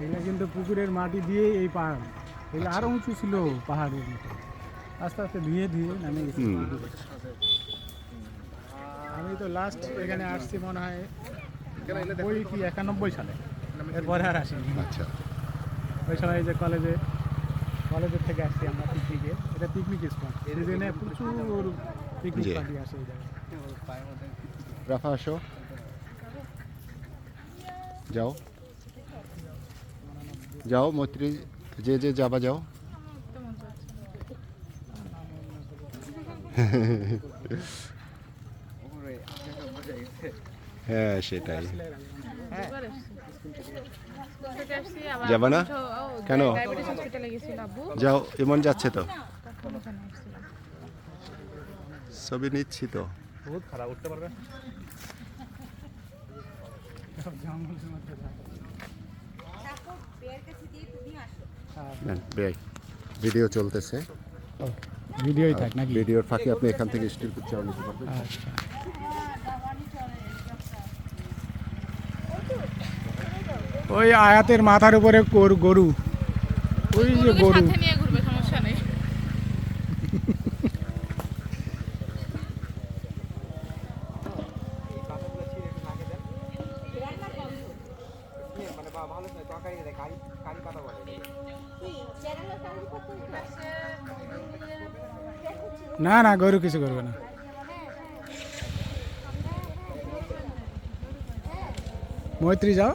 এগুলো কিন্তু পুকুরের মাটি দিয়ে এই পাহাড়। এগুলো আরও উঁচু ছিল পাহাড়ের মতো। আস্তে আস্তে ধুয়ে ধুয়ে নামে গেছে আমি তো লাস্ট এখানে আসছি মনে হয় ওই কি একানব্বই সালে। এরপরে আর আসিনি। আচ্ছা। ওই সময় এই যে কলেজে কলেজের থেকে আসছি আমরা পিকনিকে এটা পিকনিক স্পট সিজনে প্রচুর পিকনিক। পার্টি আসে এই জায়গায়। রাফা আসো। যাও যাও মৈত্রী যে যে যাবা যাও হ্যাঁ সেটাই যাবা না? কেন? যাও এমন যাচ্ছে তো ছবি নিচ্ছি তো খারাপ উঠতে পারবে ভিডিও চলতেছে। ভিডিওই থাক নাকি? ভিডিওর ফাঁকে আপনি এখান থেকে স্টিল পিকচার নিতে পারবেন। আচ্ছা ওই আয়াতের মাথার উপরে গরু গরু। ওই যে গরু। সাথে কারি কারি পাতা বলে। না না গরু কিছু করবে না। মৈত্রী যাও।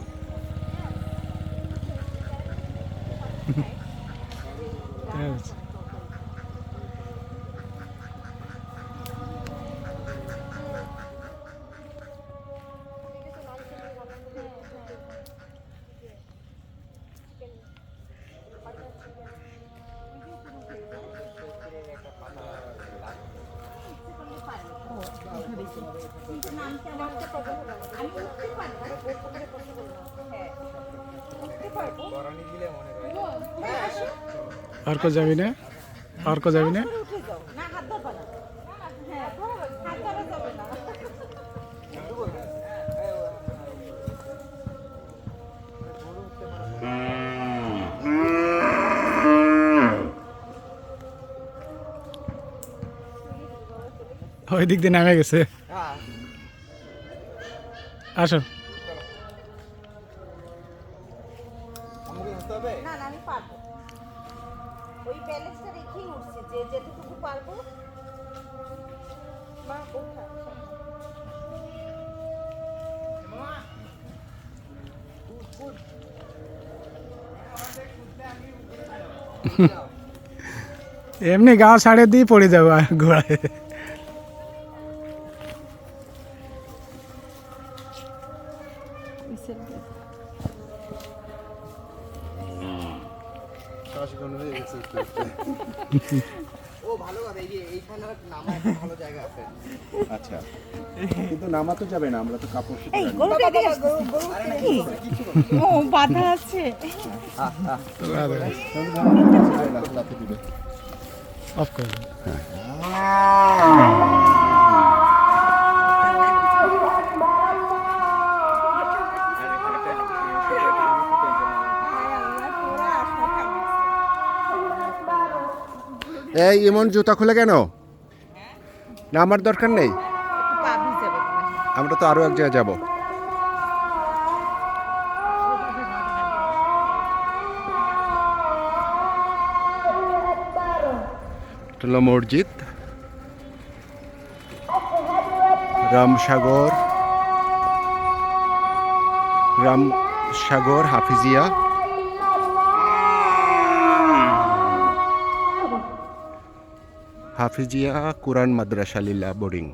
আর কো যাবি না? আর কো যাবি না? ওই দিক দিয়ে নামে গেছে। আসো না না আমি পারব। ওই ব্যালেন্সটা রেখেই উঠছে যে এমনি গা ছাড়ে দিয়ে পড়ে যাব আর আচ্ছা। কিন্তু নামা তো যাবে না আমরা তো কাপড় শুকিয়ে এই গরু গরু ও বাধা আছে। অফ করে এই এমন জুতা খুলে কেন? না, আমার দরকার নেই। আমরা তো আরও এক জায়গায় যাব। মসজিদ। রামসাগর। রামসাগর, হাফিজিয়া। হাফিজিয়া কোরআন মাদ্রাসা লীলা বোর্ডিং।